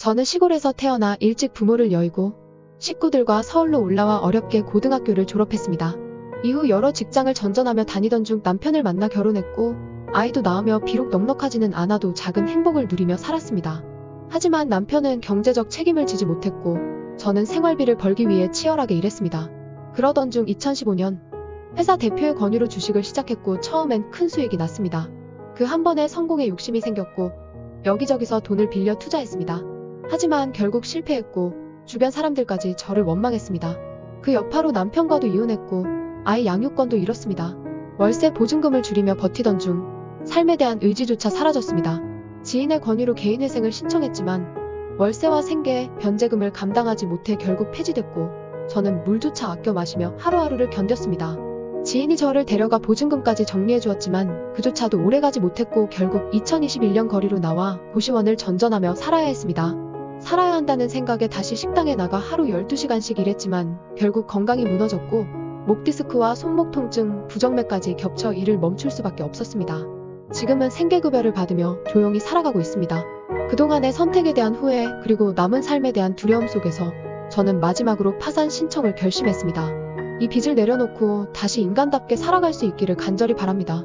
저는 시골에서 태어나 일찍 부모를 여의고 식구들과 서울로 올라와 어렵게 고등학교를 졸업했습니다. 이후 여러 직장을 전전하며 다니던 중 남편을 만나 결혼했고 아이도 낳으며 비록 넉넉하지는 않아도 작은 행복을 누리며 살았습니다. 하지만 남편은 경제적 책임을 지지 못했고 저는 생활비를 벌기 위해 치열하게 일했습니다. 그러던 중 2015년 회사 대표의 권유로 주식을 시작했고 처음엔 큰 수익이 났습니다. 그 한 번에 성공에 욕심이 생겼고 여기저기서 돈을 빌려 투자했습니다. 하지만 결국 실패했고 주변 사람들까지 저를 원망했습니다. 그 여파로 남편과도 이혼했고 아이 양육권도 잃었습니다. 월세 보증금을 줄이며 버티던 중 삶에 대한 의지조차 사라졌습니다. 지인의 권유로 개인회생을 신청했지만 월세와 생계, 변제금을 감당하지 못해 결국 폐지됐고 저는 물조차 아껴 마시며 하루하루를 견뎠습니다. 지인이 저를 데려가 보증금까지 정리해 주었지만 그조차도 오래가지 못했고 결국 2021년 거리로 나와 고시원을 전전하며 살아야 했습니다. 살아야 한다는 생각에 다시 식당에 나가 하루 12시간씩 일했지만 결국 건강이 무너졌고 목 디스크와 손목 통증, 부정맥까지 겹쳐 일을 멈출 수밖에 없었습니다. 지금은 생계급여를 받으며 조용히 살아가고 있습니다. 그동안의 선택에 대한 후회 그리고 남은 삶에 대한 두려움 속에서 저는 마지막으로 파산 신청을 결심했습니다. 이 빚을 내려놓고 다시 인간답게 살아갈 수 있기를 간절히 바랍니다.